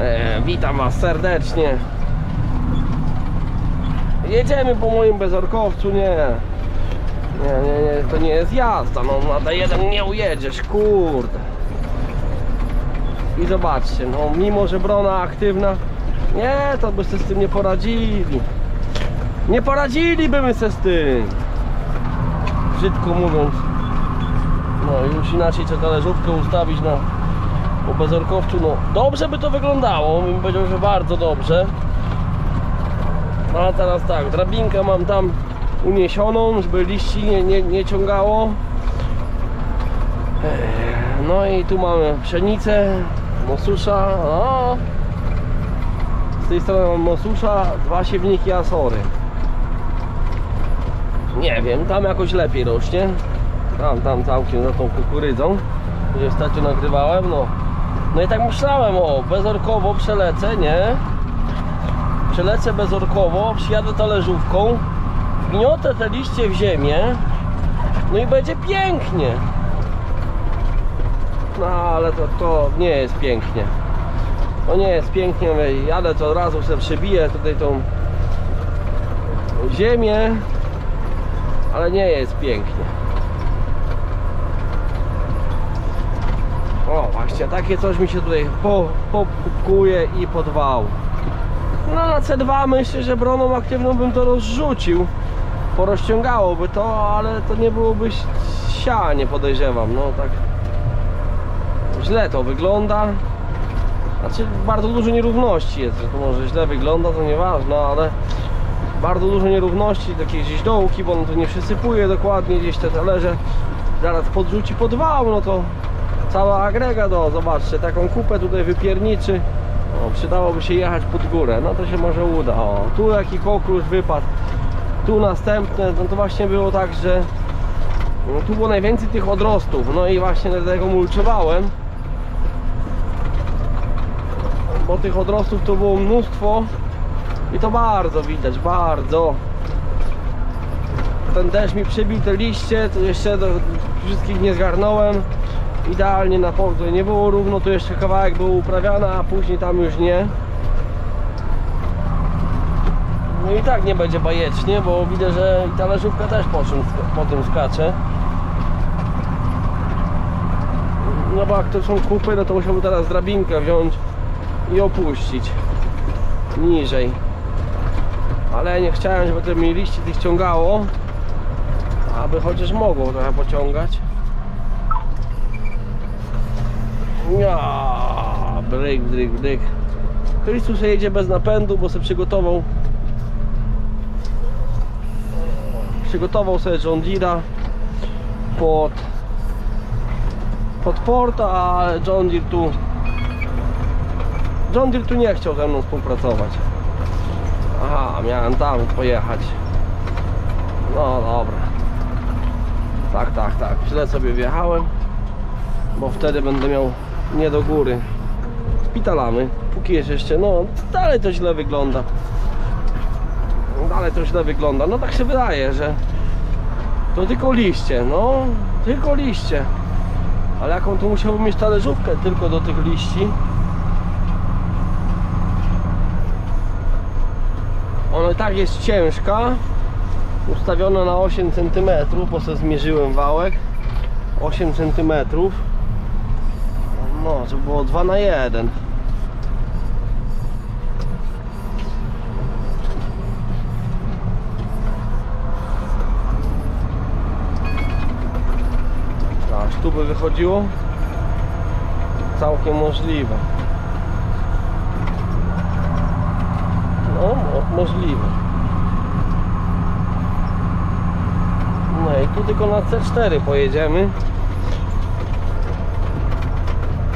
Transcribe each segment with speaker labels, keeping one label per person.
Speaker 1: E, witam Was serdecznie. Jedziemy po moim bezorkowcu, nie. Nie, nie, nie, to nie jest jazda, no na D1 nie ujedziesz, kurde. I zobaczcie, no mimo, że brona aktywna, nie, to by sobie z tym nie poradzili. Nie poradziliby my se z tym. Brzydko mówiąc. No już inaczej trzeba talerzówkę ustawić na po bezorkowcu, no dobrze by to wyglądało, bym powiedział, że bardzo dobrze. A teraz tak, drabinkę mam tam uniesioną, żeby liści nie, nie, nie ciągało. No i tu mamy pszenicę, mosusza. Z tej strony mam mosusza, dwa siewniki asory. Nie wiem, tam jakoś lepiej rośnie. Tam, tam całkiem za tą kukurydzą, gdzie ostatnio nagrywałem, no. No i tak myślałem, o, bezorkowo przelecę, nie? Przelecę bezorkowo, przyjadę talerzówką, gniotę te liście w ziemię, no i będzie pięknie. No ale to, to nie jest pięknie. To nie jest pięknie, jadę to od razu sobie przebiję tutaj tą ziemię, ale nie jest pięknie. Takie coś mi się tutaj po, popukuje i podwał. No na C2 myślę, że broną aktywną bym to rozrzucił. Porozciągałoby to, ale to nie byłoby sianie podejrzewam. No tak źle to wygląda. Znaczy bardzo dużo nierówności jest, że to może źle wygląda, to nieważne, ale bardzo dużo nierówności, takie gdzieś dołki, bo on to nie przysypuje dokładnie, gdzieś te talerze zaraz podrzuci pod wał, no to cała agregat, o zobaczcie, taką kupę tutaj wypierniczy. O, przydałoby się jechać pod górę, no to się może uda, o tu jaki koklusz wypadł. Tu następne, no to właśnie było tak, że no, tu było najwięcej tych odrostów, no i właśnie dlatego mulczowałem. Bo tych odrostów to było mnóstwo i to bardzo widać, bardzo. Ten deszcz mi przebił te liście, to jeszcze do wszystkich nie zgarnąłem idealnie na powrót nie było równo, tu jeszcze kawałek był uprawiany, a później tam już nie. No i tak nie będzie bajecznie, bo widzę, że i talerzówka też po, czym, po tym skacze. No bo jak to są kupy, no to musiałbym teraz drabinkę wziąć i opuścić niżej. Ale nie chciałem, żeby to mi liści tych ciągało aby chociaż mogło trochę pociągać ja bryk, bryk, bryk Chrystus jedzie bez napędu, bo sobie przygotował. Przygotował sobie John Deere'a pod pod port, a John Deere tu John Deere tu nie chciał ze mną współpracować. Aha, miałem tam pojechać. No dobra. Tak, tak, tak, źle sobie wjechałem bo wtedy będę miał nie do góry. Szpitalamy, póki jest jeszcze, no dalej to źle wygląda. Dalej to źle wygląda, no tak się wydaje, że to tylko liście, no tylko liście. Ale jaką tu musiałbym mieć talerzówkę tylko do tych liści? Ona tak jest ciężka ustawiona na 8 cm bo sobie zmierzyłem wałek. 8 cm no to było 2 na 1 aż tu by wychodziło? Całkiem możliwe. No mo- możliwe. No i tu tylko na C4 pojedziemy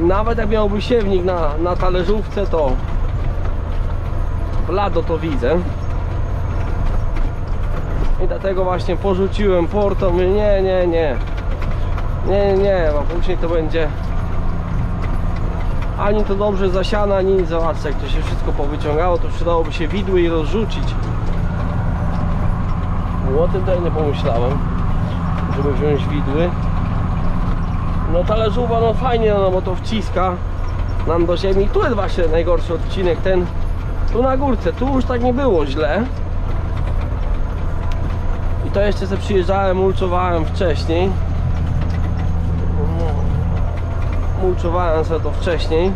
Speaker 1: nawet jak miałby siewnik na, na talerzówce to blado to widzę i dlatego właśnie porzuciłem porto mówię nie, nie, nie nie, nie, nie, bo później to będzie ani to dobrze zasiane, ani nic. Zobaczcie, jak to się wszystko powyciągało, to przydałoby się widły i rozrzucić. O tym tutaj nie pomyślałem, żeby wziąć widły. No talerzowa, no fajnie, no bo to wciska nam do ziemi. Tu jest właśnie najgorszy odcinek, ten tu na górce. Tu już tak nie było źle. I to jeszcze sobie przyjeżdżałem, mulczowałem wcześniej. Mulczowałem sobie to wcześniej.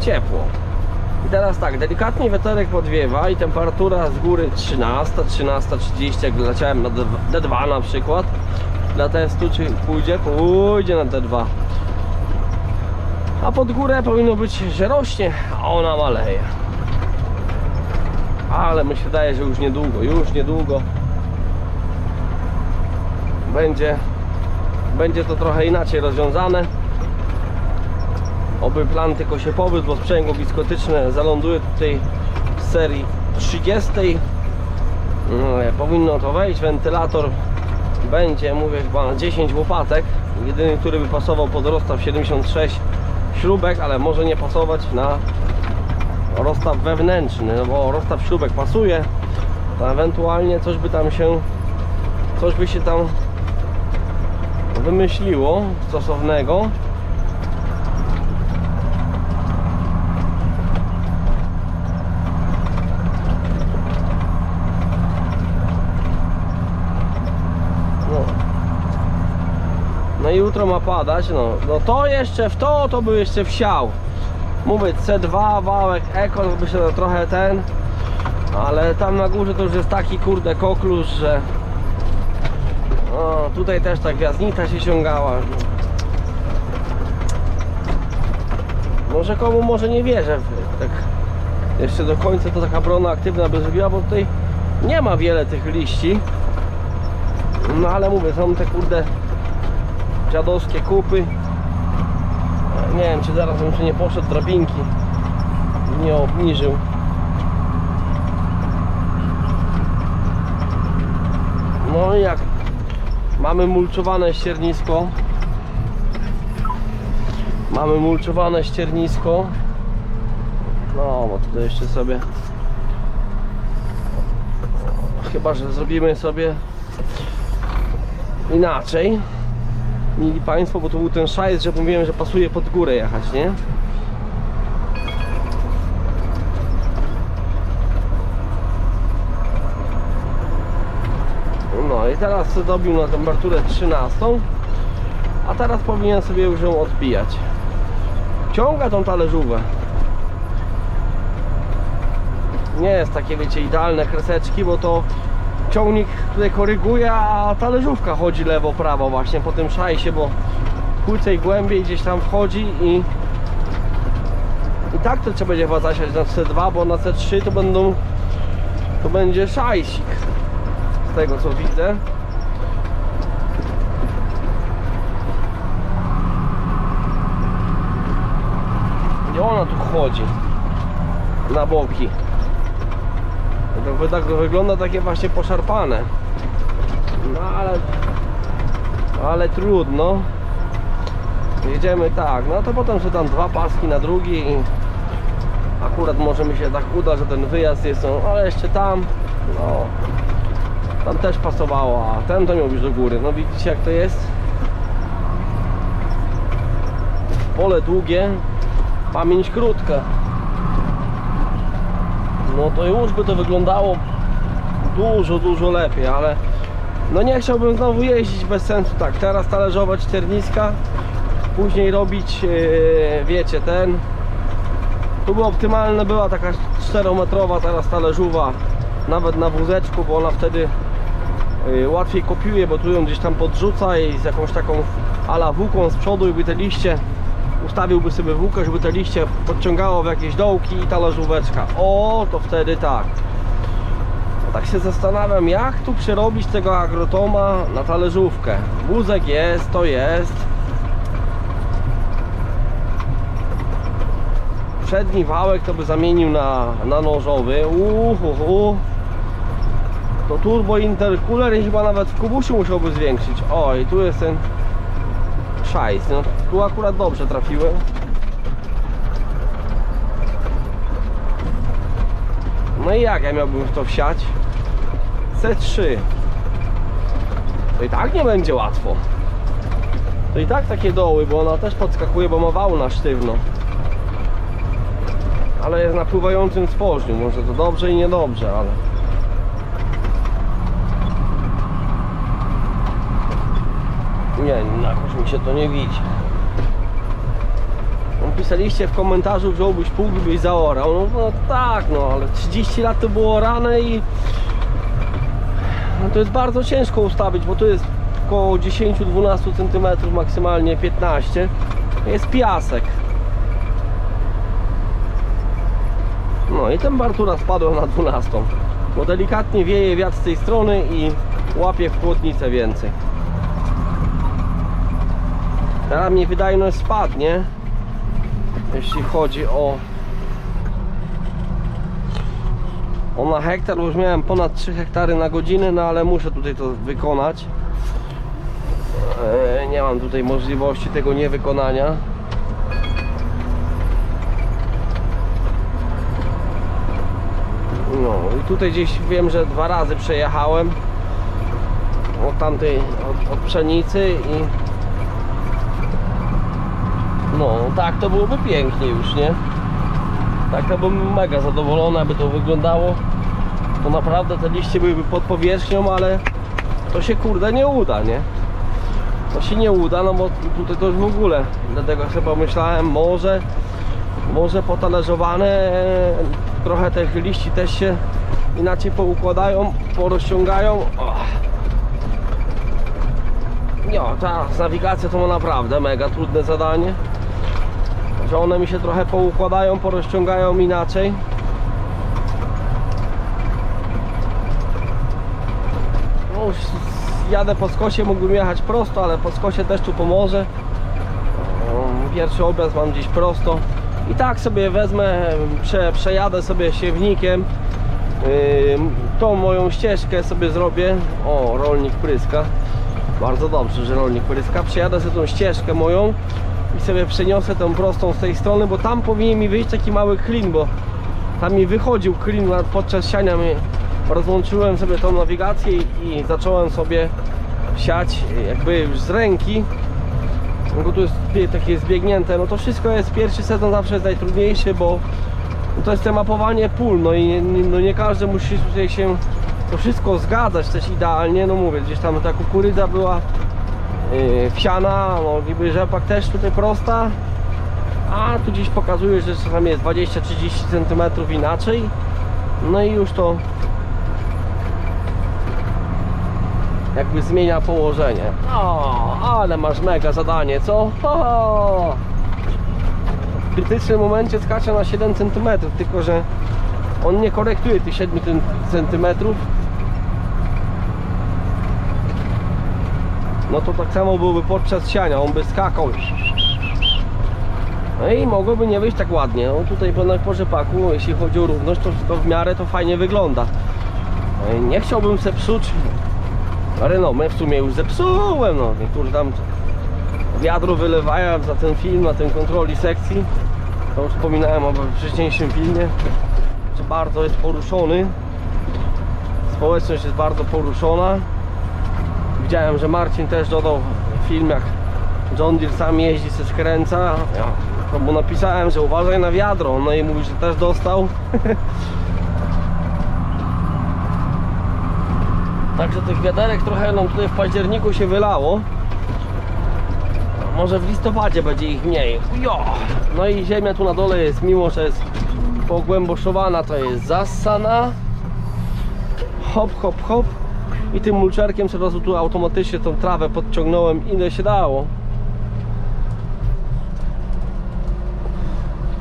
Speaker 1: Ciepło. I teraz tak, delikatnie wiaterek podwiewa i temperatura z góry 13, 13.30 jak leciałem na D2 na przykład dla testu czy pójdzie, pójdzie na D2 a pod górę powinno być, że rośnie, a ona maleje. Ale mi się wydaje, że już niedługo, już niedługo. Będzie będzie to trochę inaczej rozwiązane. Oby plan tylko się pobyt, bo sprzęgło wiskotyczne zaląduje tutaj w serii 30. No, powinno to wejść, wentylator będzie, mówię, chyba na 10 łopatek. Jedyny, który by pasował pod rozstaw 76 śrubek, ale może nie pasować na rozstaw wewnętrzny, no bo rozstaw śrubek pasuje, to ewentualnie coś by tam się, coś by się tam wymyśliło stosownego. No i jutro ma padać, no. No to jeszcze w to, to by jeszcze wsiał. Mówię, C2, wałek, Eko, by się trochę ten. Ale tam na górze to już jest taki kurde koklusz, że... O, tutaj też ta gwiazdnica się ciągała. Może komu może nie wierzę. Tak jeszcze do końca to taka brona aktywna by zrobiła, bo tutaj nie ma wiele tych liści. No ale mówię, są te kurde dziadowskie kupy. Nie wiem, czy zaraz bym się nie poszedł drabinki nie obniżył. No i jak mamy mulczowane ściernisko. Mamy mulczowane ściernisko. No, bo tutaj jeszcze sobie chyba, że zrobimy sobie inaczej mieli Państwo, bo to był ten szajs, że mówiłem, że pasuje pod górę jechać, nie? No i teraz dobił na temperaturę 13 a teraz powinien sobie już ją odbijać ciąga tą talerzówę nie jest takie wiecie idealne kreseczki, bo to ciągnik tutaj koryguje, a talerzówka chodzi lewo, prawo właśnie po tym szajsie, bo krócej głębiej gdzieś tam wchodzi i i tak to trzeba będzie chyba zasiać na C2, bo na C3 to będą to będzie szajsik z tego co widzę. I ona tu chodzi na boki to wy- tak wygląda takie właśnie poszarpane. No ale ale trudno. Jedziemy tak, no to potem sobie tam dwa paski na drugi i akurat może mi się tak uda, że ten wyjazd jest, no, ale jeszcze tam, no tam też pasowało, a ten to miał już do góry. No widzicie jak to jest? Pole długie, pamięć krótka no to już by to wyglądało dużo, dużo lepiej, ale no nie chciałbym znowu jeździć bez sensu. Tak, teraz talerzować sterniska, później robić, yy, wiecie, ten. Tu by optymalne była taka 4-metrowa teraz talerzowa nawet na wózeczku, bo ona wtedy yy, łatwiej kopiuje, bo tu ją gdzieś tam podrzuca i z jakąś taką ala włóką z przodu i by te liście ustawiłby sobie włókę, żeby te liście podciągało w jakieś dołki i talerzóweczka. O, to wtedy tak. No tak się zastanawiam, jak tu przerobić tego agrotoma na talerzówkę. Wózek jest, to jest. Przedni wałek to by zamienił na, na nożowy. Uhuhu. To turbo intercooler i chyba nawet w kubusiu musiałby zwiększyć. O, i tu jest ten szajs. No, tu akurat dobrze trafiłem. No i jak ja miałbym w to wsiać? C3 To i tak nie będzie łatwo To i tak takie doły, bo ona też podskakuje, bo ma wał na sztywno ale jest na pływającym stworzniu. Może to dobrze i niedobrze, ale. Nie, jakoś mi się to nie widzi. No, Pisaliście w komentarzu, wziąłbyś pół, byś zaorał. No, no tak, no ale 30 lat to było rane i no to jest bardzo ciężko ustawić, bo tu jest około 10-12 cm, maksymalnie 15 jest piasek. No i temperatura spadła na 12, bo delikatnie wieje wiatr z tej strony i łapie w płotnicę więcej. Teraz mi wydajność spadnie, jeśli chodzi o o na hektar, już miałem ponad 3 hektary na godzinę, no ale muszę tutaj to wykonać. E, Nie mam tutaj możliwości tego niewykonania. No i tutaj gdzieś wiem, że dwa razy przejechałem od tamtej, od, od pszenicy i no tak to byłoby pięknie już, nie? Tak to bym mega zadowolony, aby to wyglądało. To naprawdę te liście byłyby pod powierzchnią, ale to się kurde nie uda, nie? To się nie uda, no bo tutaj to już w ogóle. Dlatego sobie pomyślałem, może, może potalerzowane e, trochę tych liści też się inaczej poukładają, porozciągają. Och. No, ta nawigacja to ma naprawdę mega trudne zadanie. Że one mi się trochę poukładają, porozciągają inaczej. No, jadę po skosie, mógłbym jechać prosto, ale po skosie też tu pomoże. Pierwszy obraz mam gdzieś prosto. I tak sobie wezmę, prze, przejadę sobie siewnikiem. Ym, Tą moją ścieżkę sobie zrobię. O, rolnik pryska. Bardzo dobrze, że rolnik pryska. Przejadę sobie tą ścieżkę moją i sobie przeniosę tą prostą z tej strony, bo tam powinien mi wyjść taki mały klin, bo tam mi wychodził klin podczas siania mi rozłączyłem sobie tą nawigację i, zacząłem sobie siać jakby z ręki bo tu jest takie zbiegnięte, no to wszystko jest, pierwszy sezon zawsze jest najtrudniejszy, bo to jest te mapowanie pól, no i nie- no nie każdy musi tutaj się to wszystko zgadzać też idealnie, no mówię, gdzieś tam ta kukurydza była yy, wsiana, no niby rzepak też tutaj prosta, a tu gdzieś pokazuje, że czasami jest 20-30 cm inaczej, no i już to jakby zmienia położenie. O, ale masz mega zadanie, co? Ho! W krytycznym momencie skacze na 7 cm, tylko że on nie korektuje tych 7 cm. No to tak samo byłoby podczas siania, on by skakał. No i mogłoby nie wyjść tak ładnie. No tutaj po, po rzepaku, jeśli chodzi o równość, to, w miarę to fajnie wygląda. No Nie chciałbym se psuć renomę, w sumie już zepsułem, no niektórzy tam wiadro wylewają za ten film, na tym kontroli sekcji. To już wspominałem o wcześniejszym filmie, że bardzo jest poruszony. Społeczność jest bardzo poruszona. Widziałem, że Marcin też dodał film, jak John Deere sam jeździ, se skręca. Ja mu napisałem, że uważaj na wiadro, no i mówi, że też dostał. Także tych wiaderek trochę nam tutaj w październiku się wylało. Może w listopadzie będzie ich mniej. Jo! No i ziemia tu na dole jest, mimo że jest pogłęboszowana, to jest zassana. Hop, hop, hop. I tym mulczerkiem sobie razu tu automatycznie tą trawę podciągnąłem ile się dało.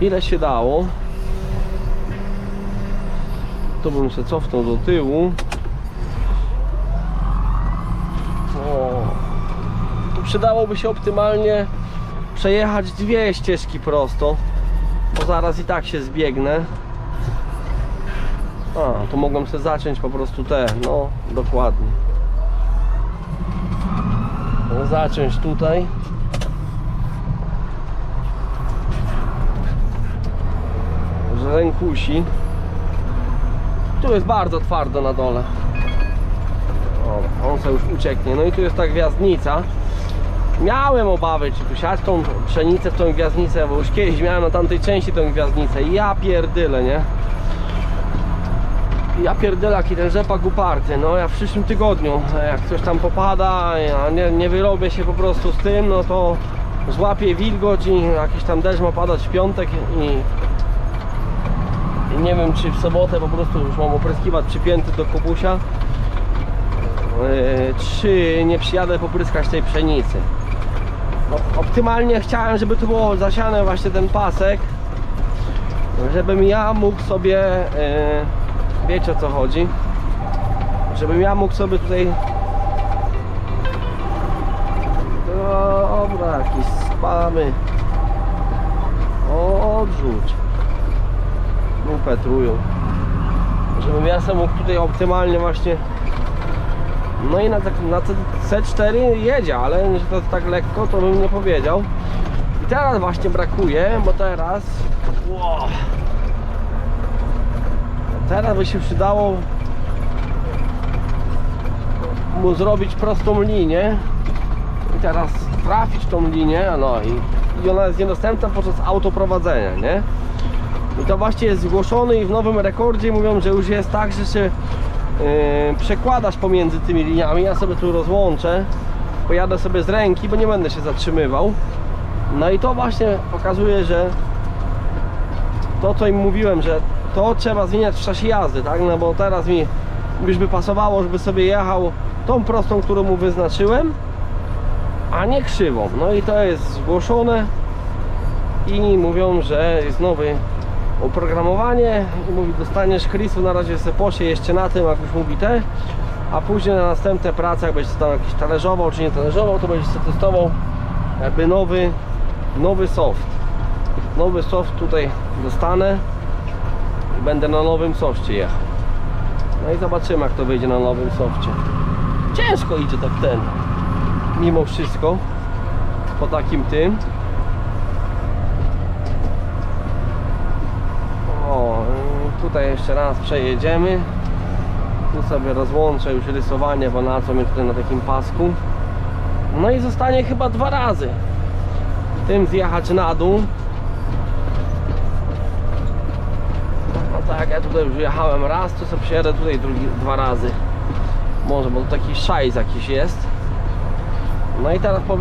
Speaker 1: Ile się dało. Tu bym się cofnął do tyłu. O, przydałoby się optymalnie przejechać dwie ścieżki prosto, bo zaraz i tak się zbiegnę. A, to mogłem sobie zacząć po prostu te, no dokładnie. Zacząć tutaj. Z rękusi. Tu jest bardzo twardo na dole. O, on sobie już ucieknie. No i tu jest ta gwiazdnica. miałem obawy, czy tu siać tą pszenicę w tą gwiazdnicę, bo już kiedyś miałem na tamtej części tą gwiazdnicę ja pierdyle, nie? Ja pierdolę jaki ten rzepak uparty, no ja w przyszłym tygodniu, jak coś tam popada, ja nie, nie wyrobię się po prostu z tym, no to złapię wilgoć i jakiś tam deszcz ma padać w piątek i, i nie wiem czy w sobotę po prostu już mam opryskiwać przypięty do kubusia yy, czy nie przyjadę popryskać tej pszenicy. No, optymalnie chciałem, żeby tu było zasiane właśnie ten pasek, żebym ja mógł sobie, yy, wiecie o co chodzi, żebym ja mógł sobie tutaj Dobra, jakieś spamy. Odrzuć. No petrują. Żebym ja sobie mógł tutaj optymalnie właśnie no i na, tak, na te C4 jedzie, ale że to tak lekko to bym nie powiedział. I teraz właśnie brakuje, bo teraz wow, teraz by się przydało mu zrobić prostą linię i teraz trafić tą linię, no i, i ona jest niedostępna podczas autoprowadzenia, nie? I to właśnie jest zgłoszony i w nowym rekordzie mówią, że już jest tak, że się yy, przekładasz pomiędzy tymi liniami. Ja sobie tu rozłączę, pojadę sobie z ręki, bo nie będę się zatrzymywał. No i to właśnie pokazuje, że to co im mówiłem, że to trzeba zmieniać w czasie jazdy, tak? No bo teraz mi już by pasowało, żeby sobie jechał tą prostą, którą mu wyznaczyłem, a nie krzywą. No i to jest zgłoszone i mówią, że jest nowy oprogramowanie i mówi dostaniesz Chrisu na razie se posie jeszcze na tym jak już mówi te a później na następne prace jak będziesz tam jakiś talerzował czy nie talerzował to będziesz testował jakby nowy nowy soft nowy soft tutaj dostanę będę na nowym softie jechał. No i zobaczymy jak to wyjdzie na nowym sofcie ciężko idzie tak ten mimo wszystko po takim tym. O tutaj jeszcze raz przejedziemy. Tu sobie rozłączę już rysowanie bo na co mnie tutaj na takim pasku. No i zostanie chyba dwa razy. Tym zjechać na dół tak ja tutaj już jechałem raz to sobie przyjadę tutaj drugi, dwa razy. Może bo to taki szajs jakiś jest. No i teraz powinien